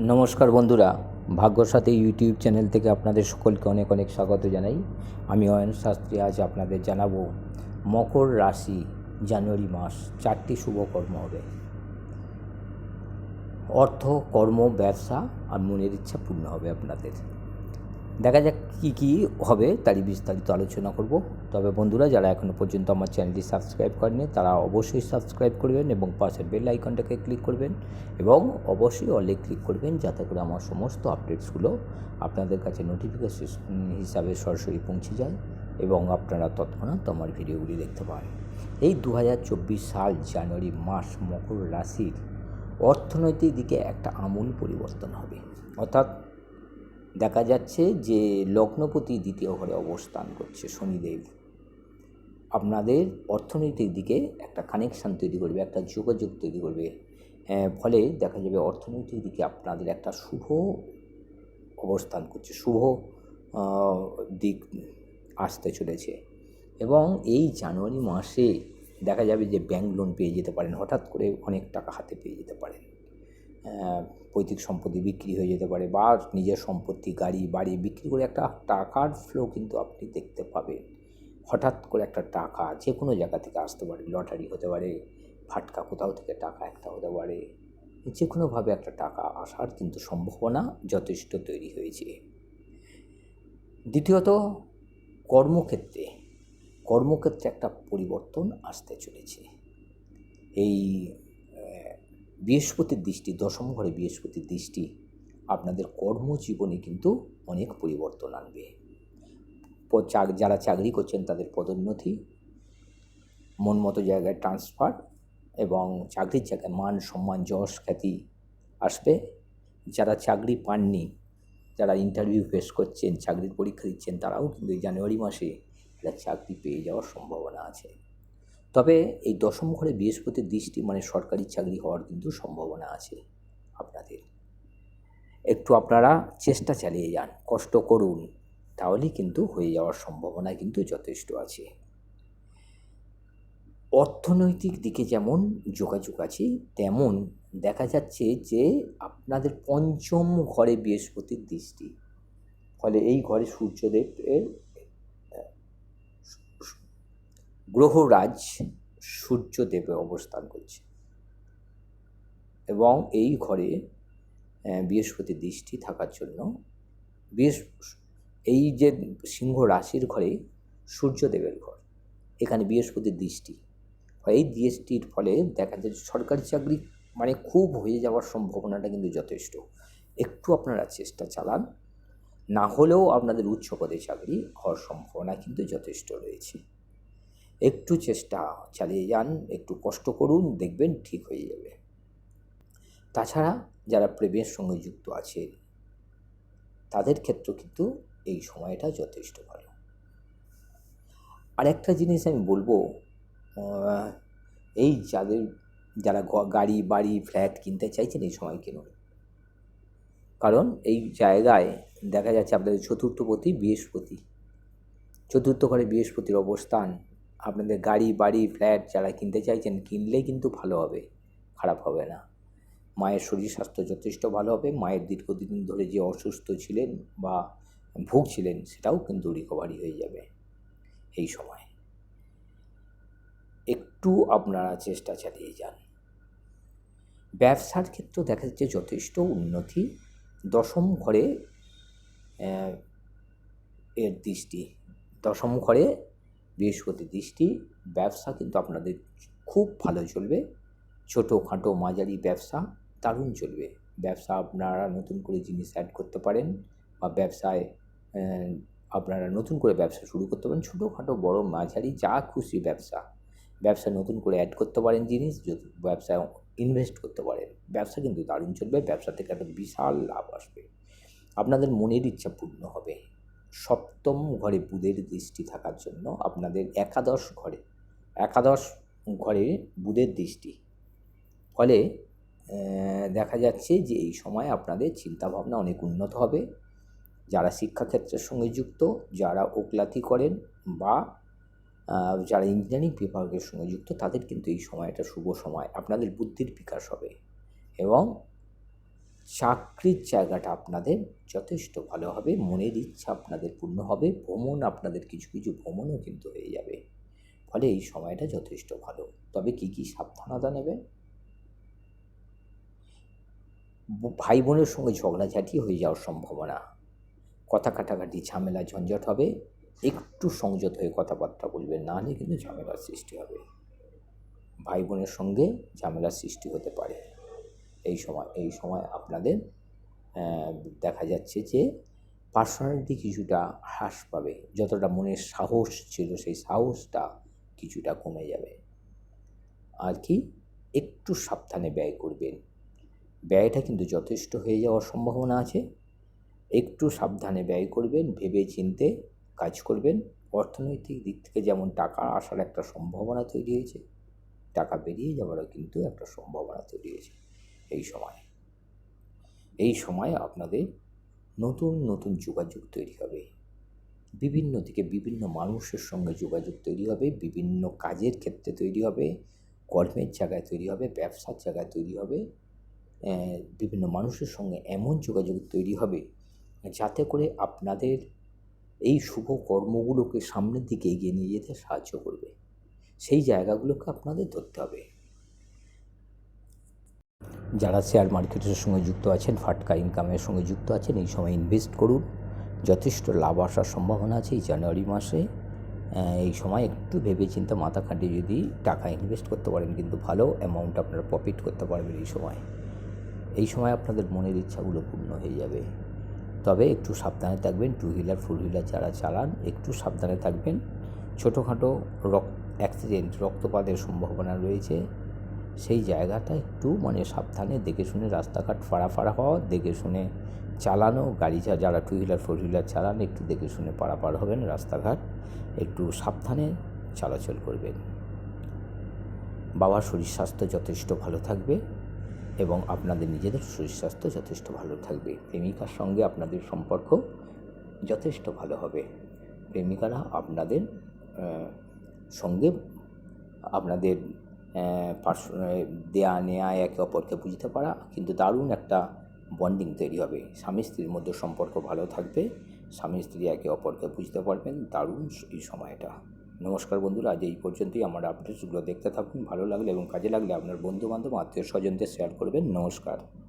নমস্কার বন্ধুরা, ভাগ্যসাথী YouTube channel থেকে আপনাদের সকলকে অনেক অনেক স্বাগত জানাই। আমি অয়ন শাস্ত্রী, আজ আপনাদের জানাব মকর রাশি, জানুয়ারি মাস, চারটি শুভকর্ম হবে। অর্থ, কর্ম, ব্যবসা আর মনের ইচ্ছা পূর্ণ হবে আপনাদের। দেখা যাক কী কী হবে তারই বিস্তারিত আলোচনা করব। তবে বন্ধুরা, যারা এখনও পর্যন্ত আমার চ্যানেলটি সাবস্ক্রাইব করেনি তারা অবশ্যই সাবস্ক্রাইব করবেন এবং পাশের বেল আইকনটাকে ক্লিক করবেন এবং অবশ্যই অলে ক্লিক করবেন যাতে করে আমার সমস্ত আপডেটসগুলো আপনাদের কাছে নোটিফিকেশন হিসাবে সরাসরি পৌঁছে যায় এবং আপনারা তৎক্ষণাৎ আমার ভিডিওগুলি দেখতে পান এই দু হাজার চব্বিশ সাল জানুয়ারি, মাস মকর রাশির অর্থনৈতিক দিকে একটা আমূল পরিবর্তন হবে। অর্থাৎ দেখা যাচ্ছে যে লগ্নপতি দ্বিতীয় ঘরে অবস্থান করছে শনিদেব। আপনাদের অর্থনৈতিক দিকে একটা কানেকশান তৈরি করবে, একটা যোগাযোগ তৈরি করবে। ফলে দেখা যাবে অর্থনৈতিক দিকে আপনাদের একটা শুভ অবস্থান করছে, শুভ দিক আসতে চলেছে। এবং এই জানুয়ারি মাসে দেখা যাবে যে ব্যাংক লোন পেয়ে যেতে পারেন, হঠাৎ করে অনেক টাকা হাতে পেয়ে যেতে পারেন। পৈতৃক সম্পত্তি বিক্রি হয়ে যেতে পারে বা নিজের সম্পত্তি, গাড়ি, বাড়ি বিক্রি করে একটা টাকার ফ্লো কিন্তু আপনি দেখতে পাবেন। হঠাৎ করে একটা টাকা যে কোনো জায়গা থেকে আসতে পারে লটারি হতে পারে, ফাটকা কোথাও থেকে টাকা একটা হতে পারে যে কোনোভাবে একটা টাকা আসার কিন্তু সম্ভাবনা যথেষ্ট তৈরি হয়েছে। দ্বিতীয়ত, কর্মক্ষেত্রে কর্মক্ষেত্রে একটা পরিবর্তন আসতে চলেছে। এই বৃহস্পতির দৃষ্টি, দশম ঘরে বৃহস্পতির দৃষ্টি, আপনাদের কর্মজীবনে কিন্তু অনেক পরিবর্তন আনবে। যারা চাকরি করছেন, তাদের পদোন্নতি, মন মতো জায়গায় ট্রান্সফার এবং চাকরির জায়গায় মান, সম্মান, যশ, খ্যাতি আসবে। যারা চাকরি পাননি, যারা ইন্টারভিউ ফেস করছেন, চাকরির পরীক্ষা দিচ্ছেন, তারাও কিন্তু জানুয়ারি মাসে একটা চাকরি পেয়ে যাওয়ার সম্ভাবনা আছে। তবে এই দশম ঘরে বৃহস্পতির দৃষ্টি মানে সরকারি চাকরি হওয়ার কিন্তু সম্ভাবনা আছে আপনাদের। একটু আপনারা চেষ্টা চালিয়ে যান, কষ্ট করুন, তাহলেই কিন্তু হয়ে যাওয়ার সম্ভাবনা কিন্তু যথেষ্ট আছে। অর্থনৈতিক দিকে যেমন যোগাযোগ আছে, তেমন দেখা যাচ্ছে যে আপনাদের পঞ্চম ঘরে বৃহস্পতির দৃষ্টি। ফলে এই ঘরে সূর্যদেবের গ্রহরাজ সূর্যদেবে অবস্থান করছে। এবং এই ঘরে বৃহস্পতি দৃষ্টি থাকার জন্য এই যে সিংহ রাশির ঘরে সূর্যদেবের ঘর, এখানে বৃহস্পতির দৃষ্টি। এই দৃষ্টির ফলে দেখা যায় সরকারি চাকরি মানে খুব হয়ে যাওয়ার সম্ভাবনাটা কিন্তু যথেষ্ট। একটু আপনারা চেষ্টা চালান, না হলেও আপনাদের উচ্চ পদে চাকরি হওয়ার সম্ভাবনা কিন্তু যথেষ্ট রয়েছে। একটু চেষ্টা চালিয়ে যান, একটু কষ্ট করুন, দেখবেন ঠিক হয়ে যাবে। তাছাড়া যারা প্রেমের সঙ্গে যুক্ত আছে, তাদের ক্ষেত্রেও কিন্তু এই সময়টা যথেষ্ট ভালো। আর একটা জিনিস আমি বলব এই যাদের, যারা গাড়ি, বাড়ি, ফ্ল্যাট কিনতে চাইছেন এই সময় কিনুন। কারণ এই জায়গায় দেখা যাচ্ছে আপনাদের চতুর্থপতি, বৃহস্পতি। চতুর্থ ঘরে বৃহস্পতির অবস্থান আপনাদের গাড়ি, বাড়ি ফ্ল্যাট যারা কিনতে চাইছেন কিনলে কিন্তু ভালো হবে, খারাপ হবে না। মায়ের শরীর স্বাস্থ্য যথেষ্ট ভালো হবে, মায়ের দীর্ঘদিন ধরে যে অসুস্থ ছিলেন বা ভুগছিলেন, সেটাও কিন্তু রিকভারি হয়ে যাবে এই সময়। একটু আপনারা চেষ্টা চালিয়ে যান। ব্যবসার ক্ষেত্রেও দেখা যাচ্ছে যথেষ্ট উন্নতি। দশম ঘরে এর দৃষ্টি, দশম ঘরে বৃহস্পতি দৃষ্টি, ব্যবসা কিন্তু আপনাদের খুব ভালো চলবে। ছোটোখাটো মাঝারি ব্যবসা দারুণ চলবে। ব্যবসা আপনারা নতুন করে জিনিস অ্যাড করতে পারেন বা ব্যবসায় আপনারা নতুন করে ব্যবসা শুরু করতে পারেন। ছোটোখাটো, বড়, মাঝারি, যা খুশি ব্যবসা। ব্যবসা নতুন করে অ্যাড করতে পারেন জিনিস যদি ব্যবসায় ইনভেস্ট করতে পারেন। ব্যবসা কিন্তু দারুণ চলবে, ব্যবসা থেকে একটা বিশাল লাভ আসবে। আপনাদের মনের ইচ্ছা পূর্ণ হবে। সপ্তম ঘরে বুধের দৃষ্টি থাকার জন্য আপনাদের একাদশ ঘরে একাদশ ঘরে বুধের দৃষ্টি। ফলে দেখা যাচ্ছে যে এই সময় আপনাদের চিন্তাভাবনা অনেক উন্নত হবে। যারা শিক্ষাক্ষেত্রের সঙ্গে যুক্ত, যারা ওকলাতি করেন বা যারা ইঞ্জিনিয়ারিং বিভাগের সঙ্গে যুক্ত, তাদের কিন্তু এই সময়টা শুভ সময়। আপনাদের বুদ্ধির বিকাশ হবে এবং চাকরির জায়গাটা আপনাদের যথেষ্ট ভালো হবে, মনের ইচ্ছা আপনাদের পূর্ণ হবে, ভ্রমণ আপনাদের কিছু কিছু ভ্রমণও কিন্তু হয়ে যাবে। ফলে এই সময়টা যথেষ্ট ভালো। তবে কি কি সাবধানতা নেবেন? ভাই বোনের সঙ্গে ঝগড়াঝাটি হয়ে যাওয়ার সম্ভাবনা। কথা কাটাকাটি, ঝামেলা, ঝঞ্ঝট হবে। একটু সংযত হয়ে কথাবার্তা বলবেন, না হলে কিন্তু ঝামেলার সৃষ্টি হবে। ভাই বোনের সঙ্গে ঝামেলার সৃষ্টি হতে পারে। এই সময় এই সময় আপনাদের দেখা যাচ্ছে যে পার্সোনালিটি কিছুটা হ্রাস পাবে। যতটা মনের সাহস ছিল সেই সাহসটা কিছুটা কমে যাবে। আর কি, একটু সাবধানে ব্যয় করবেন। ব্যয়টা কিন্তু যথেষ্ট হয়ে যাওয়ার সম্ভাবনা আছে। একটু সাবধানে ব্যয় করবেন ভেবে চিনতে কাজ করবেন। অর্থনৈতিক দিক থেকে যেমন টাকা আসার একটা সম্ভাবনা তৈরি হয়েছে, টাকা বেরিয়ে যাওয়ারও কিন্তু একটা সম্ভাবনা তৈরি হয়েছে। এই সময়। এই সময় আপনাদের নতুন নতুন যোগাযোগ তৈরি হবে। বিভিন্ন দিকে বিভিন্ন মানুষের সঙ্গে যোগাযোগ তৈরি হবে, বিভিন্ন কাজের ক্ষেত্রে তৈরি হবে, কর্মের জায়গায় তৈরি হবে, ব্যবসার জায়গায় তৈরি হবে বিভিন্ন মানুষের সঙ্গে এমন যোগাযোগ তৈরি হবে যাতে করে আপনাদের এই শুভ কর্মগুলোকে সামনের দিকে এগিয়ে নিয়ে যেতে সাহায্য করবে। সেই জায়গাগুলোকে আপনাদের ধরতে হবে। যারা শেয়ার মার্কেটের সঙ্গে যুক্ত আছেন, ফাটকা ইনকামের সঙ্গে যুক্ত আছেন, এই সময় ইনভেস্ট করুন। যথেষ্ট লাভ আসার সম্ভাবনা আছে এই জানুয়ারি মাসে। এই সময় একটু ভেবেচিন্তে মাথা খাটিয়ে যদি টাকা ইনভেস্ট করতে পারেন, কিন্তু ভালো অ্যামাউন্ট আপনারা প্রফিট করতে পারবেন এই সময়। এই সময় আপনাদের মনের ইচ্ছাগুলো পূর্ণ হয়ে যাবে। তবে একটু সাবধানে থাকবেন টু হুইলার ফোর হুইলার যারা চালান, একটু সাবধানে থাকবেন। ছোটোখাটো রক অ্যাক্সিডেন্ট রক্তপাতের সম্ভাবনা রয়েছে। সেই জায়গাটা একটু মানে সাবধানে দেখে শুনে রাস্তাঘাট ফাড়া ফাড়া হওয়া, দেখে শুনে চালানো, গাড়ি যারা টু হুইলার ফোর হুইলার চালান, একটু দেখে শুনে পারাপার হবেন রাস্তাঘাট। একটু সাবধানে চলাচল করবেন। বাবার শরীর স্বাস্থ্য যথেষ্ট ভালো থাকবে এবং আপনাদের নিজেদের শরীর স্বাস্থ্য যথেষ্ট ভালো থাকবে। প্রেমিকার সঙ্গে আপনাদের সম্পর্ক যথেষ্ট ভালো হবে। প্রেমিকারা আপনাদের সঙ্গে আপনাদের আহ, দেয়া নেয়া একে অপরকে বুঝতে পারা কিন্তু দারুণ একটা বন্ডিং তৈরি হবে। স্বামী স্ত্রীর মধ্যে সম্পর্ক ভালো থাকবে স্বামী স্ত্রী একে অপরকে বুঝতে পারবেন দারুণ এই সময়টা। নমস্কার বন্ধুরা আজ এই পর্যন্তই। আমার আপডেটসগুলো দেখতে থাকুন ভালো লাগলে এবং কাজে লাগলে আপনার বন্ধু বান্ধব আত্মীয় স্বজনদের শেয়ার করবেন। নমস্কার।